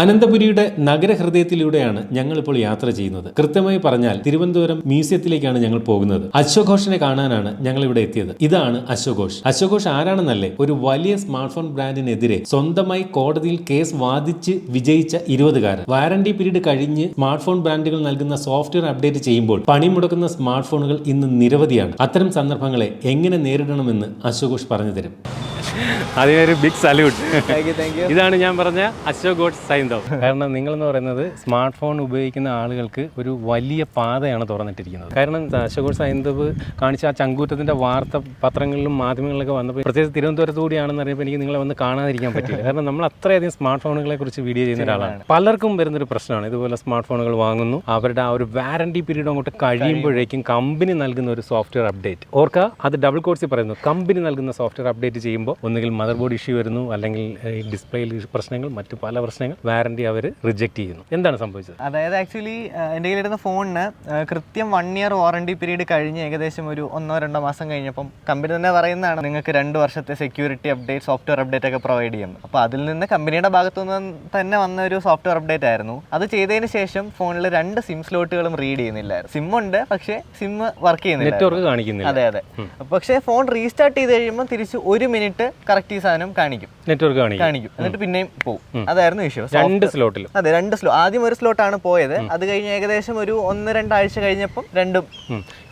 അനന്തപുരിയുടെ നഗരഹൃദയത്തിലൂടെയാണ് ഞങ്ങളിപ്പോൾ യാത്ര ചെയ്യുന്നത്. കൃത്യമായി പറഞ്ഞാൽ തിരുവനന്തപുരം മ്യൂസിയത്തിലേക്കാണ് ഞങ്ങൾ പോകുന്നത്. അശ്വഘോഷിനെ കാണാനാണ് ഞങ്ങൾ ഇവിടെ എത്തിയത്. ഇതാണ് അശ്വഘോഷ് അശ്വഘോഷ് ആരാണെന്നല്ലേ? ഒരു വലിയ സ്മാർട്ട് ഫോൺ ബ്രാൻഡിനെതിരെ സ്വന്തമായി കോടതിയിൽ കേസ് വാദിച്ച് വിജയിച്ച ഇരുപതുകാരൻ. വാറണ്ടി പീരീഡ് കഴിഞ്ഞ് സ്മാർട്ട് ഫോൺ ബ്രാൻഡുകൾ നൽകുന്ന സോഫ്റ്റ്വെയർ അപ്ഡേറ്റ് ചെയ്യുമ്പോൾ പണിമുടക്കുന്ന സ്മാർട്ട് ഫോണുകൾ ഇന്ന് നിരവധിയാണ്. അത്തരം സന്ദർഭങ്ങളെ എങ്ങനെ നേരിടണമെന്ന് അശ്വഘോഷ് പറഞ്ഞു തരും. ഒരു ബിഗ് സല്യൂട്ട് ഇതാണ് ഞാൻ പറഞ്ഞ അശോക് ഗോഡ് സൈന്ധവ് കാരണം നിങ്ങളെന്ന് പറയുന്നത് സ്മാർട്ട് ഫോൺ ഉപയോഗിക്കുന്ന ആളുകൾക്ക് ഒരു വലിയ പാതയാണ് തുറന്നിട്ടിരിക്കുന്നത്. കാരണം അശോക് ഗോഡ് സൈന്ധവ് കാണിച്ച ആ ചങ്കൂറ്റത്തിന്റെ വാർത്ത പത്രങ്ങളിലും മാധ്യമങ്ങളിലൊക്കെ വന്നപ്പോൾ പ്രത്യേകിച്ച് തിരുവനന്തപുരത്ത് കൂടിയാണെന്ന് അറിയുമ്പോൾ എനിക്ക് നിങ്ങളെ വന്ന് കാണാതിരിക്കാൻ പറ്റില്ല. കാരണം നമ്മൾ അത്രയധികം സ്മാർട്ട് ഫോണുകളെ കുറിച്ച് വീഡിയോ ചെയ്യുന്ന ഒരാളാണ്. പലർക്കും വരുന്നൊരു പ്രശ്നമാണ്. ഇതുപോലെ സ്മാർട്ട് ഫോണുകൾ വാങ്ങുന്നു. അവരുടെ ആ ഒരു വാറണ്ടി പീരീഡ് അങ്ങോട്ട് കഴിയുമ്പോഴേക്കും കമ്പനി നൽകുന്ന ഒരു സോഫ്റ്റ്വെയർ അപ്ഡേറ്റ് ഓർക്കുക അത് ഡബിൾ കോഴ്സിൽ പറയുന്നു. കമ്പനി നൽകുന്ന സോഫ്റ്റ്വെയർ അപ്ഡേറ്റ് ചെയ്യുമ്പോൾ ഒന്നുകിൽ മദർ ബോർഡ് ഇഷ്യൂ വരുന്നു അല്ലെങ്കിൽ ഡിസ്പ്ലേയിൽ പ്രശ്നങ്ങൾ മറ്റു പല പ്രശ്നങ്ങൾ വാറണ്ടി അവർ റിജക്ട് ചെയ്യുന്നു. എന്താണ് സംഭവിച്ചത്? അതായത് ആക്ച്വലി എന്റെ കയ്യിലിരുന്ന ഫോണിന് കൃത്യം വൺ ഇയർ വാറണ്ടി പീരീഡ് കഴിഞ്ഞ് ഏകദേശം ഒരു ഒന്നോ രണ്ടോ മാസം കഴിഞ്ഞപ്പം കമ്പനി തന്നെ പറയുന്നതാണ് നിങ്ങൾക്ക് രണ്ട് വർഷത്തെ സെക്യൂരിറ്റി അപ്ഡേറ്റ് സോഫ്റ്റ്വെയർ അപ്ഡേറ്റ് ഒക്കെ പ്രൊവൈഡ് ചെയ്യുന്നു. അപ്പോൾ അതിൽ നിന്ന് കമ്പനിയുടെ ഭാഗത്തുനിന്ന് തന്നെ വന്ന ഒരു സോഫ്റ്റ്വെയർ അപ്ഡേറ്റ് ആയിരുന്നു. അത് ചെയ്തതിന് ശേഷം ഫോണിൽ രണ്ട് സിം സ്ലോട്ടുകളും റീഡ് ചെയ്യുന്നില്ലായിരുന്നു. സിം ഉണ്ട് പക്ഷേ സിം വർക്ക് ചെയ്യുന്നില്ല നെറ്റ്വർക്ക് കാണിക്കുന്നില്ല. അതെ അതെ. പക്ഷേ ഫോൺ റീസ്റ്റാർട്ട് ചെയ്ത് കഴിയുമ്പോൾ തിരിച്ച് ഒരു മിനിറ്റ് കറക്റ്റ് ഈ സാധനം കാണിക്കും. നെറ്റ്വർക്ക് കാണിക്കും. എന്നിട്ട് പിന്നെയും പോകും അതായിരുന്നു ഇഷ്യൂ രണ്ട് സ്ലോട്ടിൽ അതെ രണ്ട് സ്ലോ ആദ്യം ഒരു സ്ലോട്ടാണ് പോയത്. അത് കഴിഞ്ഞ് ഏകദേശം ഒരു ഒന്ന് രണ്ടാഴ്ച കഴിഞ്ഞപ്പം രണ്ടും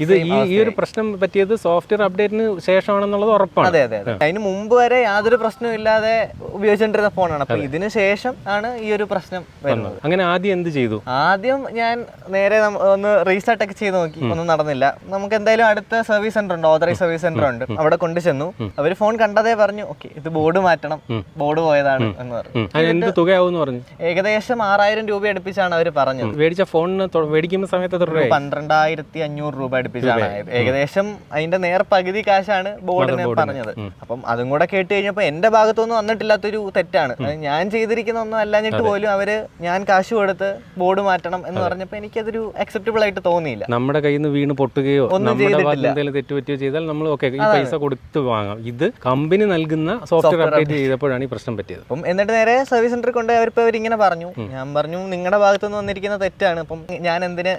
ഇത് ഈ ഈ ഒരു പ്രശ്നം പറ്റിയത് സോഫ്റ്റ്വെയർ അപ്ഡേറ്റിന് ശേഷമാണെന്നുള്ളത് ഉറപ്പാണ്. അതെ അതെ അതെ. അതിന് മുമ്പ് വരെ യാതൊരു പ്രശ്നവും ഇല്ലാതെ ഉപയോഗിച്ചുകൊണ്ടിരുന്ന ഫോണാണ്. അപ്പൊ ഇതിന് ശേഷം ആണ് ഈ ഒരു പ്രശ്നം വരുന്നത്. അങ്ങനെ ആദ്യം എന്ത് ചെയ്തു? ആദ്യം ഞാൻ നേരെ ഒന്ന് റീസ്റ്റാർട്ട് ഒക്കെ ചെയ്ത് നോക്കി. ഒന്നും നടന്നില്ല. നമുക്ക് എന്തായാലും അടുത്ത സർവീസ് സെന്റർ ഉണ്ട്. ഓതറൈസ് സർവീസ് സെന്റർ ഉണ്ട്. അവിടെ കൊണ്ടു ചെന്നു അവർ ഫോൺ കണ്ടതേ പറഞ്ഞു ഓക്കെ ഇത് ബോർഡ് മാറ്റണം. ബോർഡ് പോയതാണ് എന്ന് പറഞ്ഞു. തുകയാവും പറഞ്ഞു? ഏകദേശം ആറായിരം രൂപ അടുപ്പിച്ചാണ് അവർ പറഞ്ഞത്. മേടിച്ച ഫോണിന് മേടിക്കുന്ന സമയത്ത് പന്ത്രണ്ടായിരത്തി അഞ്ഞൂറ് രൂപ അടുപ്പിച്ചാണ്. ഏകദേശം അതിന്റെ നേർ പകുതി കാശാണ് ബോർഡിന് പറഞ്ഞത്. അപ്പം അതും കൂടെ കേട്ട് കഴിഞ്ഞപ്പോ എന്റെ ഭാഗത്തൊന്നും വന്നിട്ടില്ലാത്തൊരു തെറ്റാണ്. ഞാൻ ചെയ്തിരിക്കുന്ന ഒന്നും അല്ലാഞ്ഞിട്ട് പോലും അവർ ഞാൻ കാശ് കൊടുത്ത് ബോർഡ് മാറ്റണം എന്ന് പറഞ്ഞപ്പോ എനിക്കതൊരു അക്സെപ്റ്റബിൾ ആയിട്ട് തോന്നിയില്ല. നമ്മുടെ കയ്യിൽ നിന്ന് വീണ് പൊട്ടുകയോ. എന്തെങ്കിലും തെറ്റ് ചെയ്താൽ നമ്മൾ ഓക്കെ ഈ പൈസ കൊടുത്ത് വാങ്ങാം. ഇത് കമ്പനി നൽകുന്ന സോഫ്റ്റ്വെയർ അപ്ഡേറ്റ് ചെയ്തപ്പോഴാണ് ഈ പ്രശ്നം പറ്റിയത്. അപ്പം എന്നിട്ട് നേരെ സർവീസ് സെന്ററിൽ കൊണ്ട് അവരിപ്പോ അവരിങ്ങനെ പറഞ്ഞു. ഞാൻ പറഞ്ഞു നിങ്ങളുടെ ഭാഗത്തുനിന്ന് വന്നിരിക്കുന്ന തെറ്റാണ്. അപ്പം ഞാൻ എന്തിന്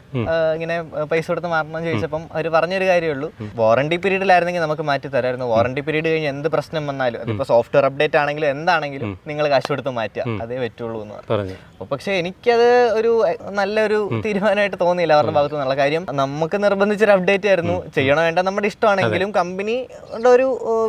ഇങ്ങനെ പൈസ കൊടുത്ത് മാറണം ചോദിച്ചപ്പം അവർ പറഞ്ഞൊരു കാര്യമുള്ളൂ. വാറണ്ടി പീരീഡിലായിരുന്നെങ്കിൽ നമുക്ക് മാറ്റി തരായിരുന്നു വാറണ്ടി പീരീഡ് കഴിഞ്ഞ് എന്ത് പ്രശ്നം വന്നാലും അതിപ്പോ സോഫ്റ്റ്വെയർ അപ്ഡേറ്റ് ആണെങ്കിലും എന്താണെങ്കിലും നിങ്ങൾ കാശ് കൊടുത്ത് മാറ്റുക. അതേ പറ്റുള്ളൂ എന്ന് പറഞ്ഞു. അപ്പോൾ പക്ഷേ എനിക്കത് ഒരു നല്ലൊരു തീരുമാനമായിട്ട് തോന്നിയില്ല അവരുടെ ഭാഗത്ത് നിന്നുള്ള കാര്യം. നമുക്ക് നിർബന്ധിച്ചൊരു അപ്ഡേറ്റ് ആയിരുന്നു. ചെയ്യണോ വേണ്ട? നമ്മുടെ ഇഷ്ടമാണെങ്കിലും കമ്പനിയുടെ ഒരു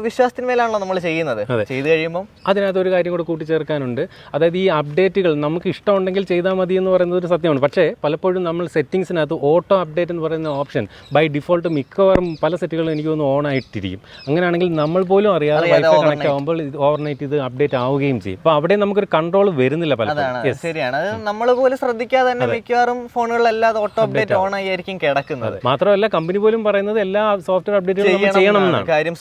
വിശ്വാസത്തിന് മേലാണല്ലോ നമ്മൾ ചെയ്യുന്നത്. ചെയ്ത് കഴിയുമ്പോൾ അതിനകത്ത് ഒരു കാര്യം കൂടെ കൂട്ടിച്ചേർക്കാനുണ്ട്. അതായത് ഈ അപ്ഡേറ്റുകൾ നമുക്ക് ഇഷ്ടമുണ്ടെങ്കിൽ ചെയ്താൽ മതി എന്ന് പറയുന്നത് ഒരു സത്യമാണ്. പക്ഷേ പലപ്പോഴും നമ്മൾ സെറ്റിങ്സിനകത്ത് ഓട്ടോ അപ്ഡേറ്റ് എന്ന് പറയുന്ന ഓപ്ഷൻ ബൈ ഡിഫോൾട്ട് മിക്കവാറും പല സെറ്റുകളും എനിക്ക് തോന്നുന്നു ഓൺ ആയിട്ടിരിക്കും അങ്ങനെയാണെങ്കിൽ നമ്മൾ പോലും അറിയാതെ വൈഫൈ കണക്ട് ആകുമ്പോൾ ഓവർനൈറ്റ് ഇത് അപ്ഡേറ്റ് ആവുകയും ചെയ്യും. അപ്പോൾ അവിടെ നമുക്കൊരു കൺട്രോൾ വരുന്നില്ല പലപ്പോഴും. ശരിയാണ്. അത് നമ്മൾ പോലും ശ്രദ്ധിക്കാതെ തന്നെ മിക്കവാറും ഫോണുകളിലല്ലാതെ ഓട്ടോ അപ്ഡേറ്റ് ഓൺ ആയിരിക്കും കിടക്കുന്നത്. മാത്രമല്ല കമ്പനി പോലും പറയുന്നത് എല്ലാ സോഫ്റ്റ്വെയർ അപ്ഡേറ്റുകളും ചെയ്യണം എന്നാണ്. കാര്യം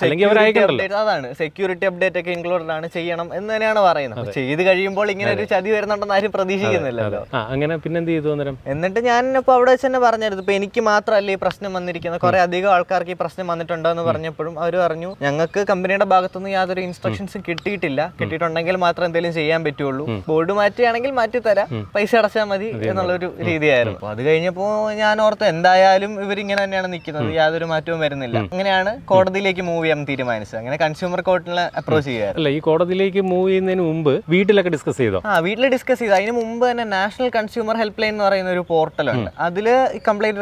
അതാണ്. സെക്യൂരിറ്റി അപ്ഡേറ്റ് ഒക്കെ ഇൻക്ലൂഡഡ് ആണ്. ചെയ്യണം എന്ന് തന്നെയാണ് പറയുന്നത്. ചെയ്ത് കഴിയുമ്പോൾ ഇങ്ങനെ ഒരു ചതി വരുന്നുണ്ടെന്ന് ആരും പ്രതീക്ഷിക്കുന്നില്ലല്ലോ. അങ്ങനെ അങ്ങനെ പിന്നെന്ത് ചെയ്തു അന്നേരം? എന്നിട്ട് ഞാൻ ഇപ്പൊ അവിടെ വെച്ച് തന്നെ പറഞ്ഞിരുന്നു ഇപ്പൊ എനിക്ക് മാത്രമല്ല ഈ പ്രശ്നം വന്നിരിക്കുന്നത്. കുറെ അധികം ആൾക്കാർക്ക് ഈ പ്രശ്നം വന്നിട്ടുണ്ടോ എന്ന് പറഞ്ഞപ്പോഴും അവർ പറഞ്ഞു ഞങ്ങൾക്ക് കമ്പനിയുടെ ഭാഗത്തുനിന്ന് യാതൊരു ഇൻസ്ട്രക്ഷൻസും കിട്ടിയിട്ടില്ല. കിട്ടിയിട്ടുണ്ടെങ്കിൽ മാത്രം എന്തെങ്കിലും ചെയ്യാൻ പറ്റുള്ളൂ. ബോർഡ് മാറ്റുകയാണെങ്കിൽ മാറ്റി തരാം പൈസ അടച്ചാൽ മതി എന്നുള്ളൊരു രീതിയായിരുന്നു. അത് കഴിഞ്ഞപ്പോ ഞാൻ ഓർത്ത് എന്തായാലും ഇവരിങ്ങനെ തന്നെയാണ് നിൽക്കുന്നത്. യാതൊരു മാറ്റവും വരുന്നില്ല. അങ്ങനെയാണ് കോടതിയിലേക്ക് മൂവ് ചെയ്യാൻ തീരുമാനിച്ചത്. അങ്ങനെ കൺസ്യൂമർ കോർട്ടിനെ അപ്രോച്ച് ചെയ്യാറ് അല്ല ഈ കോടതിയിലേക്ക് മൂവ് ചെയ്യുന്നതിന് മുമ്പ് വീട്ടിലൊക്കെ ഡിസ്കസ് ചെയ്തോ? ആ വീട്ടിൽ ഡിസ്കസ് ചെയ്തു. അതിന് മുമ്പ് തന്നെ നാഷണൽ കൺസ്യൂമർ ഹെൽപ്പ് ലൈൻ എന്ന് പറയുന്ന ഒരു പോർട്ടലുണ്ട് അതിൽ കംപ്ലൈന്റ്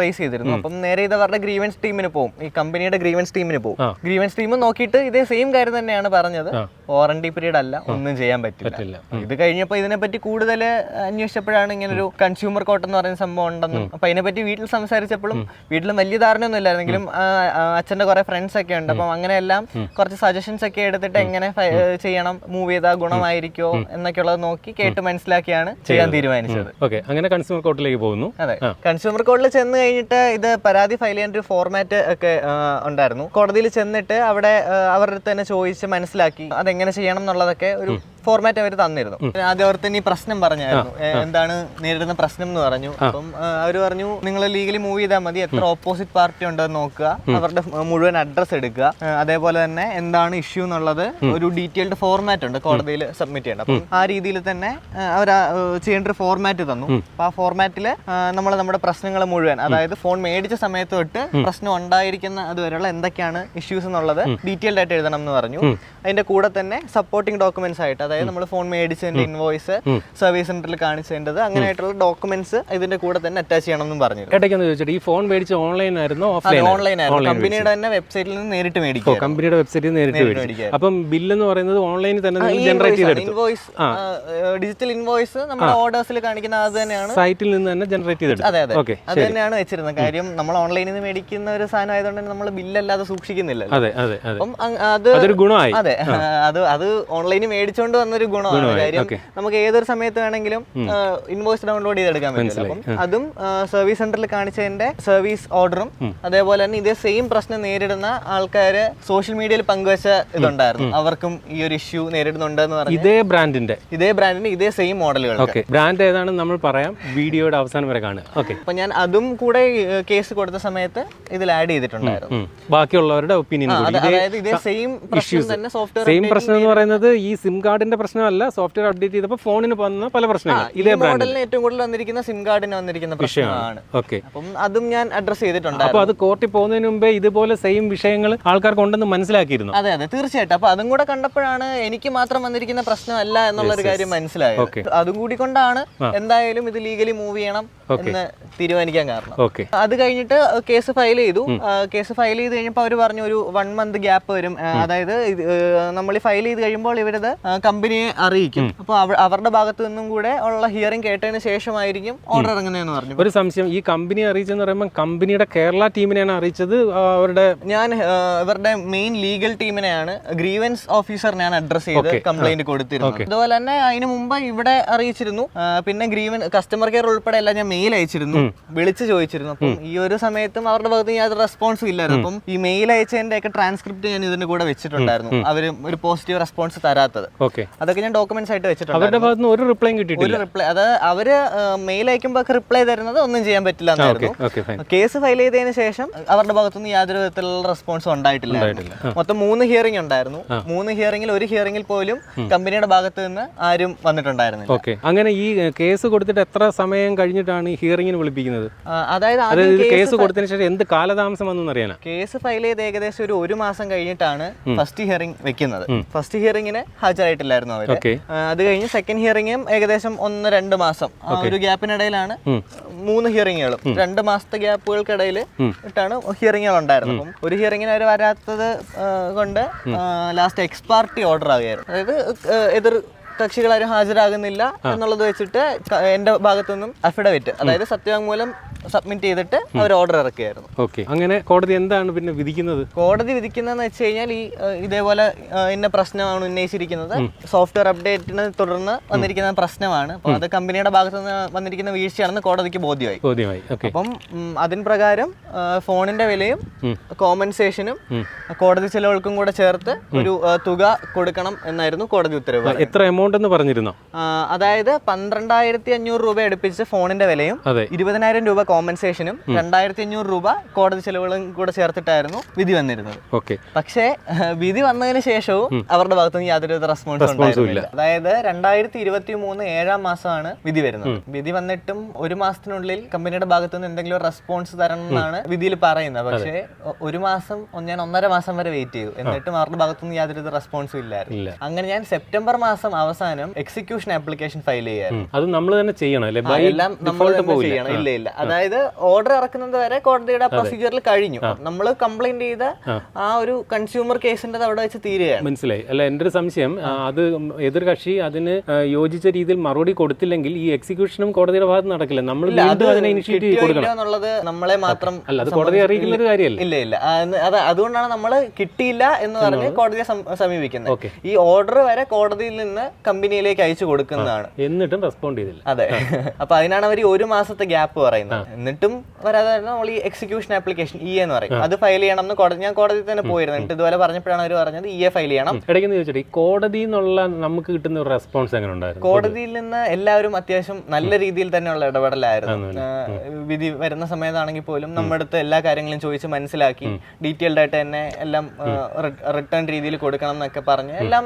റേസ് ചെയ്തിരുന്നു. അപ്പം നേരെ ഇത് അവരുടെ ഗ്രീവൻസ് ടീമിന് പോകും ഈ കമ്പനിയുടെ ഗ്രീവൻസ് ടീമിന് പോകും ഗ്രീവൻസ് ടീം നോക്കിയിട്ട് ഇതേ സെയിം കാര്യം തന്നെയാണ് പറഞ്ഞത്. വാറന്റി വാറണ്ടി പീരീഡ് അല്ല. ഒന്നും ചെയ്യാൻ പറ്റില്ല. ഇത് കഴിഞ്ഞപ്പോൾ ഇതിനെപ്പറ്റി കൂടുതൽ അന്വേഷിച്ചപ്പോഴാണ് ഇങ്ങനെ ഒരു കൺസ്യൂമർ കോട്ട് എന്ന് പറയുന്ന സംഭവം ഉണ്ടെന്നും അപ്പൊ അതിനെപ്പറ്റി വീട്ടിൽ സംസാരിച്ചപ്പോഴും വീട്ടിൽ വലിയ ധാരണയൊന്നും ഇല്ലായിരുന്നെങ്കിലും അച്ഛന്റെ കുറെ ഫ്രണ്ട്സ് ഒക്കെ ഉണ്ട്. അപ്പം അങ്ങനെയെല്ലാം കുറച്ച് സജഷൻസ് ഒക്കെ എടുത്തിട്ട് എങ്ങനെ ചെയ്യണം മൂവ് ചെയ്താൽ ഗുണമായിരിക്കോ എന്നൊക്കെ ഉള്ളത് നോക്കി കേട്ട് മനസ്സിലാക്കിയാണ് ചെയ്യാൻ തീരുമാനിച്ചത്. ഓക്കെ അങ്ങനെ കൺസ്യൂമർ കോർട്ടിലേക്ക് പോകുന്നു. അതെ കൺസ്യൂമർ കോർട്ടിൽ ചെന്ന് കഴിഞ്ഞിട്ട് ഇത് പരാതി ഫയൽ ചെയ്യാൻ ഒരു ഫോർമാറ്റ് ഒക്കെ ഉണ്ടായിരുന്നു. കോടതിയിൽ ചെന്നിട്ട് അവിടെ അവരുടെ തന്നെ ചോദിച്ച് മനസ്സിലാക്കി അതെങ്ങനെ ചെയ്യണം എന്നുള്ളതൊക്കെ ഒരു ഫോർമാറ്റ് അവർ തന്നിരുന്നു. ആദ്യം അവർ തന്നെ ഈ പ്രശ്നം പറഞ്ഞായിരുന്നു. എന്താണ് നേരിടുന്ന പ്രശ്നം എന്ന് പറഞ്ഞു. അപ്പം അവർ പറഞ്ഞു നിങ്ങൾ ലീഗലി മൂവ് ചെയ്താൽ മതി. എത്ര ഓപ്പോസിറ്റ് പാർട്ടി ഉണ്ടെന്ന് നോക്കുക. അവരുടെ മുഴുവൻ അഡ്രസ് എടുക്കുക. അതേപോലെ തന്നെ എന്താണ് ഇഷ്യൂ എന്നുള്ളത് ഒരു ഡീറ്റെയിൽഡ് ഫോർമാറ്റ് ഉണ്ട് കോടതിയിൽ സബ്മിറ്റ് ചെയ്യണം അപ്പം ആ രീതിയിൽ തന്നെ അവർ ചെയ്യേണ്ട ഒരു ഫോർമാറ്റ് തന്നു. അപ്പൊ ആ ഫോർമാറ്റിൽ നമ്മൾ നമ്മുടെ പ്രശ്നങ്ങൾ മുഴുവൻ അതായത് ഫോൺ മേടിച്ച സമയത്ത് തൊട്ട് പ്രശ്നം ഉണ്ടായിരിക്കുന്ന അതുവരെയുള്ള എന്തൊക്കെയാണ് ഇഷ്യൂസ് എന്നുള്ളത് ഡീറ്റെയിൽഡ് ആയിട്ട് എഴുതണം എന്ന് പറഞ്ഞു. അതിന്റെ കൂടെ തന്നെ സപ്പോർട്ടിംഗ് ഡോക്യുമെന്റ്സ് ആയിട്ട് അതായത് നമ്മൾ ഫോൺ മേടിച്ചതിന്റെ ഇൻവോയ്സ് സർവീസ് സെന്ററിൽ കാണിച്ചതിന്റെത് അങ്ങനെയായിട്ടുള്ള ഡോക്യുമെന്റ്സ് ഇതിന്റെ കൂടെ തന്നെ അറ്റാച്ച് ചെയ്യണമെന്നും പറഞ്ഞു ഇടയ്ക്കൊന്ന് ചോദിച്ചിട്ട് ഈ ഫോൺ മേടിച്ച് ഓൺലൈൻ ആയിരുന്നു ഓൺലൈൻ ആയിരുന്നു? കമ്പനിയുടെ തന്നെ വെബ്സൈറ്റിൽ നിന്ന് നേരിട്ട് മേടിക്കും കമ്പനിയുടെ വെബ്സൈറ്റിൽ നിന്ന് നേരിട്ട് മേടിക്കും. അപ്പം ബില്ല് എന്ന് പറയുന്നത് ഓൺലൈനിൽ തന്നെ ജനറേറ്റ് ചെയ്തെടുത്തു. ഇൻവോയ്സ് ഡിജിറ്റൽ ഇൻവോയ്സ് നമ്മുടെ ഓർഡേഴ്സിൽ കാണിക്കുന്ന അത് തന്നെയാണ്. സൈറ്റിൽ നിന്ന് തന്നെ ജനറേറ്റ് ചെയ്തെടുത്തു. അതെ അതെ. അത് തന്നെയാണ് വെച്ചിരുന്നത്. കാര്യം നമ്മൾ ഓൺലൈനിൽ നിന്ന് മേടിക്കുന്ന ഒരു സാധനം ആയതുകൊണ്ട് തന്നെ നമ്മൾ ബില്ലല്ലാതെ സൂക്ഷിക്കുന്നില്ല അതെ അതെ അതെ. അപ്പം അത് അതൊരു ഗുണമായി. അതെ അത് അത് ഓൺലൈനിൽ മേടിച്ചോണ്ട് വന്നൊരു ഗുണമാണ്. കാര്യം നമുക്ക് ഏതൊരു സമയത്ത് വേണമെങ്കിലും ഇൻവോയ്സ് ഡൗൺലോഡ് ചെയ്തെടുക്കാൻ പറ്റും. അപ്പം അതും സർവീസ് സെന്ററിൽ കാണിച്ചതിന്റെ സർവീസ് ഓർഡറും അതേപോലെ തന്നെ ഇതേ സെയിം പ്രശ്നം നേരിടുന്ന ആൾക്കാര് സോഷ്യൽ മീഡിയയിൽ പങ്കുവച്ച ഇതുണ്ടായിരുന്നു. അവർക്കും ഈ ഒരു ഇഷ്യൂ നേരിടുന്നുണ്ട് എന്ന് പറഞ്ഞു ഇതേ ബ്രാൻഡിന്റെ ഇതേ ബ്രാൻഡിന്റെ ഇതേ സെയിം മോഡലുകൾ ബ്രാൻഡ് ഏതാണെന്ന് നമ്മൾ പറയാം. വീഡിയോയുടെ അവസാനം വരെ കാണുക. ഓക്കെ. അപ്പൊ ഞാൻ അതും കൂടെ കേസ് കൊടുത്ത സമയത്ത് ഇതിൽ ആഡ് ചെയ്തിട്ടുണ്ടായിരുന്നു. ബാക്കിയുള്ളവരുടെ ഒപ്പീനിയൻ അതായത് ഇതേ സെയിം പ്രശ്നം തന്നെ സോഫ്റ്റ്വെയർ സെയിം പ്രശ്നം എന്ന് പറയുന്നത് ഈ സിം കാർഡിന്റെ പ്രശ്നമല്ല സോഫ്റ്റ്വെയർ അപ്ഡേറ്റ് ചെയ്തപ്പോൾ ഫോണിന് വന്ന പല പ്രശ്നങ്ങൾ. ഇതേ മോഡലിന് ഏറ്റവും കൂടുതൽ വന്നിരിക്കുന്ന സിം കാർഡിന് വന്നിരിക്കുന്ന പ്രശ്നമാണ് ഓക്കെ അപ്പം അതും ഞാൻ അഡ്രസ് അപ്പൊ അപ്പോൾ അത് കോർട്ടിൽ പോകുന്നതിന് മുമ്പേ ഇതുപോലെ സെയിം വിഷയങ്ങൾ ആൾക്കാർക്ക് ഉണ്ടെന്ന് മനസ്സിലാക്കിയിരുന്നു. അതെ അതെ തീർച്ചയായിട്ടും. അപ്പൊ അതും കൂടെ കണ്ടപ്പോഴാണ് എനിക്ക് മാത്രം വന്നിരിക്കുന്ന പ്രശ്നമല്ല എന്നുള്ളൊരു കാര്യം മനസ്സിലായത്. ഓക്കെ അതും കൂടി കൊണ്ടാണ് എന്തായാലും ഇത് ലീഗലി മൂവ് ചെയ്യണം എന്ന് തീരുമാനിക്കാൻ കാരണം. ഓക്കെ അത് കഴിഞ്ഞിട്ട് കേസ് ഫയൽ ചെയ്തു. കേസ് ഫയൽ ചെയ്ത് കഴിഞ്ഞപ്പോൾ അവർ പറഞ്ഞു ഒരു വൺ മന്ത് ഗ്യാപ്പ് വരും. അതായത് നമ്മൾ ഫയൽ ചെയ്ത് കഴിയുമ്പോൾ ഇവരത് കമ്പനിയെ അറിയിക്കും. അപ്പോൾ അവരുടെ ഭാഗത്തു നിന്നും കൂടെ ഉള്ള ഹിയറിംഗ് കേട്ടതിന് ശേഷമായിരിക്കും ഓർഡർ ഇറങ്ങുന്നതെന്ന് പറഞ്ഞു. ഒരു സംശയം ഈ കമ്പനി അറിയിച്ചെന്ന് പറയുമ്പോൾ കമ്പനിയുടെ കേരള ടീമിനെയാണ് അറിയിച്ചത് അവരുടെ ഞാൻ അവരുടെ ഇവരുടെ മെയിൻ ലീഗൽ ടീമിനെയാണ് ഗ്രീവൻസ് ഓഫീസറിനെയാണ് അഡ്രസ് ചെയ്ത് കംപ്ലൈന്റ് കൊടുത്തിരുന്നത്. അതുപോലെ തന്നെ അതിന് മുമ്പ് ഇവിടെ അറിയിച്ചിരുന്നു പിന്നെ ഗ്രീവൻ കസ്റ്റമർ കെയർ ഉൾപ്പെടെ എല്ലാം ഞാൻ മെയിൽ അയച്ചിരുന്നു വിളിച്ചു ചോദിച്ചിരുന്നു. അപ്പം ഈ ഒരു സമയത്തും അവരുടെ ഭാഗത്ത് ഞാൻ യാതൊരു റെസ്പോൺസും ഇല്ലായിരുന്നു. അപ്പം ഈ മെയിൽ അയച്ചതിന്റെ ഒക്കെ ട്രാൻസ്ക്രിപ്റ്റ് ഞാൻ ഇതിന്റെ കൂടെ വെച്ചിട്ടുണ്ടായിരുന്നു. അവർ ഒരു പോസിറ്റീവ് റെസ്പോൺസ് തരാത്തത്. ഓക്കെ അതൊക്കെ ഞാൻ ഡോക്യുമെന്റ്സ് ആയിട്ട് വെച്ചിട്ടുണ്ട് അവരുടെ ഭാഗത്തുനിന്ന് ഒരു റിപ്ലൈ കിട്ടിയിട്ടില്ല. ഒരു റിപ്ലൈ അത് അവർ മെയിൽ അയക്കുമ്പോൾ റിപ്ലൈ തരുന്നത് ഒന്നും ചെയ്യാൻ പറ്റില്ല എന്നായിരുന്നു. കേസ് ഫയൽ ചെയ്തതിന് ശേഷം അവരുടെ ഭാഗത്തുനിന്ന് യാതൊരു വിധത്തിലുള്ള റെസ്പോൺസും ഉണ്ടായിട്ടില്ല. മൊത്തം മൂന്ന് ഹിയറിംഗ് ഉണ്ടായിരുന്നു. മൂന്ന് ഹിയറിംഗിൽ ഒരു ഹിയറിംഗിൽ പോലും കമ്പനിയുടെ ഭാഗത്ത് നിന്ന് ആരും വന്നിട്ടുണ്ടായിരുന്നില്ല. ഓക്കെ അങ്ങനെ ഈ കേസ് കൊടുത്തിട്ട് എത്ര സമയം കഴിഞ്ഞിട്ടാണ് ഈ ഹിയറിംഗിന് വിളിപ്പിക്കുന്നത്? അതായത് കേസ് കൊടുത്തതിനു ശേഷം എന്ത് കാലതാമസം വന്നു അറിയാനാ കേസ് ഫയൽ ചെയ്ത് ഏകദേശം ഒരു ഒരു മാസം കഴിഞ്ഞിട്ടാണ് ഫസ്റ്റ് ഹിയറിംഗ് വെക്കുന്നത്. ഫസ്റ്റ് ഹിയറിംഗിന് ഹാജരായിട്ടില്ലായിരുന്നു അവർ. ഓക്കെ. അത് കഴിഞ്ഞ് സെക്കൻഡ് ഹിയറിംഗും ഏകദേശം ഒന്ന് രണ്ട് മാസം. ആ ഒരു ഗ്യാപ്പിനിടയിലാണ് മൂന്ന് ഹിയറിങ്ങുകളും രണ്ട് മാസത്തെ ഗ്യാപ്പുകൾക്കിടയിൽ ഇട്ടാണ് ഹിയറിങ്ങുകൾ ഉണ്ടായിരുന്നത്. അപ്പം ഒരു ഹിയറിങ്ങിന് അവർ വരാത്തത് കൊണ്ട് ലാസ്റ്റ് എക്സ് പാർട്ടി ഓർഡർ ആകുകയായിരുന്നു അതായത് ആ, കക്ഷികളാരും ഹാജരാകുന്നില്ല എന്നുള്ളത് വെച്ചിട്ട് എന്റെ ഭാഗത്തുനിന്നും അഫിഡവിറ്റ് അതായത് സത്യവാങ്മൂലം സബ്മിറ്റ് ചെയ്തിട്ട് അവർ ഓർഡർ ഇറക്കുകയായിരുന്നു. ഓക്കെ അങ്ങനെ കോടതി എന്താണ് പിന്നെ വിധിക്കുന്നത്? കോടതി വിധിക്കുന്നതെന്ന് വെച്ച് കഴിഞ്ഞാൽ ഈ ഇതേപോലെ ഇന്ന പ്രശ്നമാണ് ഉന്നയിച്ചിരിക്കുന്നത്. സോഫ്റ്റ്വെയർ അപ്ഡേറ്റിനെ തുടർന്ന് വന്നിരിക്കുന്ന പ്രശ്നമാണ്. അപ്പോൾ അത് കമ്പനിയുടെ ഭാഗത്ത് നിന്ന് വന്നിരിക്കുന്ന വീഴ്ചയാണെന്ന് കോടതിക്ക് ബോധ്യമായി. ബോധ്യമായി. അപ്പം അതിന് പ്രകാരം ഫോണിന്റെ വിലയും കോമ്പൻസേഷനും കോടതി ചെലവുകൾക്കും കൂടെ ചേർത്ത് ഒരു തുക കൊടുക്കണം എന്നായിരുന്നു കോടതി ഉത്തരവ് എത്ര എമൗണ്ട് എന്ന് പറഞ്ഞിരുന്നോ? അതായത് പന്ത്രണ്ടായിരത്തി അഞ്ഞൂറ് രൂപ അടുപ്പിച്ച് ഫോണിന്റെ വിലയും ഇരുപതിനായിരം രൂപ കോമ്പൻസേഷനും രണ്ടായിരത്തി അഞ്ഞൂറ് രൂപ കോടതി ചെലവുകളും കൂടെ ചേർത്തിട്ടായിരുന്നു വിധി വന്നിരുന്നത്. ഓക്കെ. പക്ഷേ വിധി വന്നതിന് ശേഷവും അവരുടെ ഭാഗത്തുനിന്ന് യാതൊരു റെസ്പോൺസ് ഉണ്ടായിരുന്നില്ല. അതായത് രണ്ടായിരത്തി ഇരുപത്തി മൂന്ന് ഏഴാം മാസമാണ് വിധി വരുന്നത്. വിധി വന്നിട്ടും ഒരു മാസത്തിനുള്ളിൽ കമ്പനിയുടെ ഭാഗത്തുനിന്ന് എന്തെങ്കിലും റെസ്പോൺസ് തരണം എന്നാണ് വിധിയിൽ പറയുന്നത്. പക്ഷേ ഒരു മാസം ഞാൻ ഒന്നര മാസം വരെ വെയിറ്റ് ചെയ്തു. എന്നിട്ടും അവരുടെ ഭാഗത്തുനിന്ന് യാതൊരു റെസ്പോൺസും ഇല്ലായിരുന്നു. അങ്ങനെ ഞാൻ സെപ്റ്റംബർ മാസം അവസാനം എക്സിക്യൂഷൻ ആപ്ലിക്കേഷൻ ഫയൽ ചെയ്യായിരുന്നു അത് നമ്മൾ തന്നെ ചെയ്യണം അല്ലേ? എല്ലാം നമ്മൾ തന്നെ ചെയ്യണം. ഇല്ല ഇല്ല. അതായത് ഓർഡർ ഇറക്കുന്നത് വരെ കോടതിയുടെ പ്രൊസീജിയറിൽ കഴിഞ്ഞു. നമ്മൾ കംപ്ലൈന്റ് ചെയ്ത ആ. ഒരു കൺസ്യൂമർ കേസിന്റെ അവിടെ വെച്ച് തീരുകയാണ്. മനസ്സിലായി. അല്ല എന്റെ ഒരു സംശയം അത് എതിർ കക്ഷി അതിന് യോജിച്ച രീതിയിൽ മറുപടി കൊടുത്തില്ലെങ്കിൽ ഈ എക്സിക്യൂഷനും കോടതിയുടെ ഭാഗത്ത് നടക്കില്ല. നമ്മൾ വീണ്ടും അതിനെ ഇനിഷ്യേറ്റ് കൊടുക്കണം. എന്നുള്ളത് നമ്മളെ മാത്രം അല്ല അത് കോടതി അറിയിക്കുന്ന ഒരു കാര്യമല്ല. ഇല്ല ഇല്ല. അത് അതുകൊണ്ടാണ് നമ്മൾ കിട്ടിയില്ല എന്ന് പറഞ്ഞ് കോടതിയെ സമീപിക്കുന്നത്. ഈ ഓർഡർ വരെ കോടതിയിൽ നിന്ന് കമ്പനിയിലേക്ക് അയച്ചു കൊടുക്കുന്നതാണ്. എന്നിട്ടും റെസ്പോണ്ട് ചെയ്തില്ല. അതെ. അപ്പൊ അതിനാണ് അവർ ഒരു മാസത്തെ ഗ്യാപ്പ് പറയുന്നത്. എന്നിട്ടും വരാതെ നമ്മൾ ഈ എക്സിക്യൂഷൻ ആപ്ലിക്കേഷൻ ഇ എന്ന് പറയും. അത് ഫയൽ ചെയ്യണം എന്ന് കോടതി ഞാൻ കോടതി തന്നെ പോയിരുന്നു. എന്നിട്ട് ഇതുപോലെ പറഞ്ഞപ്പോഴാണ് അവർ പറഞ്ഞത് ഇ എ ഫയൽ ചെയ്യണം. ഇടയ്ക്ക് ചോദിച്ചിട്ട് ഈ കോടതി എന്നുള്ള നമുക്ക് കിട്ടുന്ന ഒരു റെസ്പോൺസ് എങ്ങനെ ഉണ്ടായിരുന്നു? കോടതിയിൽ നിന്ന് എല്ലാവരും അത്യാവശ്യം നല്ല രീതിയിൽ തന്നെയുള്ള ഇടപെടലായിരുന്നു. വിധി വരുന്ന സമയത്താണെങ്കിൽ പോലും നമ്മുടെ അടുത്ത് എല്ലാ കാര്യങ്ങളും ചോദിച്ച് മനസ്സിലാക്കി ഡീറ്റെയിൽഡ് ആയിട്ട് തന്നെ എല്ലാം റിട്ടേൺ രീതിയിൽ കൊടുക്കണം എന്നൊക്കെ പറഞ്ഞ് എല്ലാം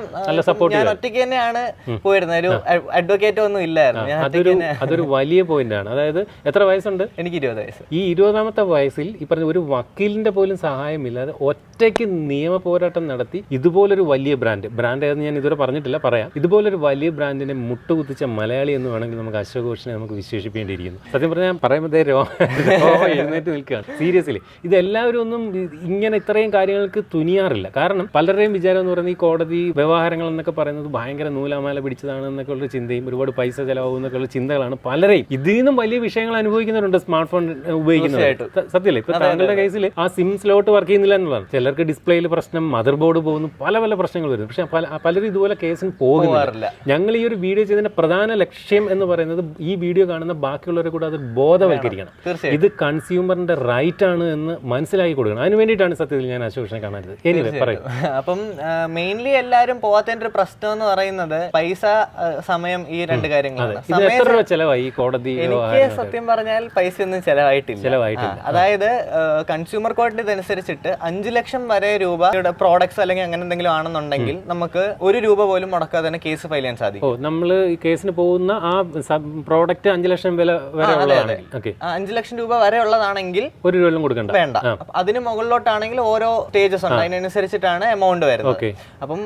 ഞാൻ ഒറ്റയ്ക്ക് തന്നെയാണ് പോയിരുന്നത് ഒരു അഡ്വക്കേറ്റ് ഒന്നും ഇല്ലായിരുന്നു. ഞാൻ അതൊരു അതൊരു വലിയ പോയിന്റ് ആണ്. അതായത് എത്ര വയസ്സുണ്ട്? എനിക്ക് ഇരുപത് വയസ്സ്. ഈ ഇരുപതാമത്തെ വയസ്സിൽ ഈ പറഞ്ഞ ഒരു വക്കീലിന്റെ പോലും സഹായമില്ലാതെ ഒറ്റയ്ക്ക് നിയമ പോരാട്ടം നടത്തി ഇതുപോലൊരു വലിയ ബ്രാൻഡ് ബ്രാൻഡ് ഏതെന്ന് ഞാൻ ഇതുവരെ പറഞ്ഞിട്ടില്ല പറയാം. ഇതുപോലൊരു വലിയ ബ്രാൻഡിനെ മുട്ടുകുത്തിച്ച മലയാളി എന്ന് വേണമെങ്കിൽ നമുക്ക് അശോക് ഘോഷിനെ നമുക്ക് വിശേഷിപ്പിക്കേണ്ടിയിരിക്കുന്നു. സത്യം പറഞ്ഞാൽ ഞാൻ പറയുമ്പോൾ എഴുന്നേറ്റ് നിൽക്കുകയാണ്. സീരിയസ്ലി ഇതെല്ലാവരും ഒന്നും ഇങ്ങനെ ഇത്രയും കാര്യങ്ങൾക്ക് തുനിയാറില്ല. കാരണം പലരുടെയും വിചാരം എന്ന് പറയുന്നത് ഈ കോടതി വ്യവഹാരങ്ങൾ എന്നൊക്കെ പറയുന്നത് ഭയങ്കര നൂലാമാല പിടിച്ചതാണ് എന്നൊക്കെ ഉള്ള ചിന്തയും ഒരുപാട് പൈസ ചിലവാകും എന്നൊക്കെ ഉള്ള ചിന്തകളാണ് പലരെയും. ഇതിൽ നിന്നും വലിയ വിഷയങ്ങൾ അനുഭവിക്കുന്നവരുണ്ട് സ്മാർട്ട് ഫോൺ ഉപയോഗിക്കുന്നത് സത്യമല്ലേ ഇപ്പൊ താങ്കളുടെ കേസിൽ ആ സിം സ്ലോട്ട് വർക്ക് ചെയ്യുന്നില്ല എന്നുള്ളതാണ്. ചിലർക്ക് ഡിസ്പ്ലേയിൽ പ്രശ്നം മദർ ബോർഡ് പോകുന്നു പല പല പ്രശ്നങ്ങൾ വരുന്നു പക്ഷെ പലരും ഇതുപോലെ കേസിന് പോകുന്നില്ല. ഞങ്ങൾ ഈ ഒരു വീഡിയോ ചെയ്തതിന്റെ പ്രധാന ലക്ഷ്യം എന്ന് പറയുന്നത് ഈ വീഡിയോ കാണുന്ന ബാക്കിയുള്ളവരെ കൂടെ അത് ബോധവൽക്കരിക്കണം. ഇത് കൺസ്യൂമറിന്റെ റൈറ്റ് ആണ് എന്ന് മനസ്സിലാക്കി കൊടുക്കണം. അതിന് വേണ്ടിയിട്ടാണ് സത്യത്തിൽ ഞാൻ അശോഷനെ കാണരുത് എനിവേ പറയും. അപ്പം മെയിൻലി എല്ലാവരും പോകാത്തതിന്റെ ഒരു പ്രശ്നം എന്ന് പറയുന്നത് പൈസ സമയം ഈ രണ്ട് കാര്യങ്ങളാണ്. ചെലവായി? കോടതി എനിക്ക് സത്യം പറഞ്ഞാൽ പൈസ ഒന്നും ചെലവായിട്ടില്ല. ചെലവായിട്ടില്ല. അതായത് കൺസ്യൂമർ കോടതി ഇതനുസരിച്ചിട്ട് അഞ്ചു ലക്ഷം വരെ രൂപ പ്രോഡക്ട്സ് അല്ലെങ്കിൽ അങ്ങനെ എന്തെങ്കിലും ആണെന്നുണ്ടെങ്കിൽ നമുക്ക് ഒരു രൂപ പോലും മുടക്കാതെ തന്നെ കേസ് ഫയൽ ചെയ്യാൻ സാധിക്കും. നമ്മൾ കേസിന് പോകുന്ന ആ പ്രോഡക്റ്റ് അഞ്ചു ലക്ഷം വില വരെ അഞ്ച് ലക്ഷം രൂപ വരെ ഉള്ളതാണെങ്കിൽ ഒരു രൂപയിലും കൊടുക്കണ്ട. വേണ്ട. അതിന് മുകളിലോട്ടാണെങ്കിൽ ഓരോ സ്റ്റേജസ് ഉണ്ട്. അതിനനുസരിച്ചിട്ടാണ് എമൗണ്ട് വരുന്നത്. അപ്പം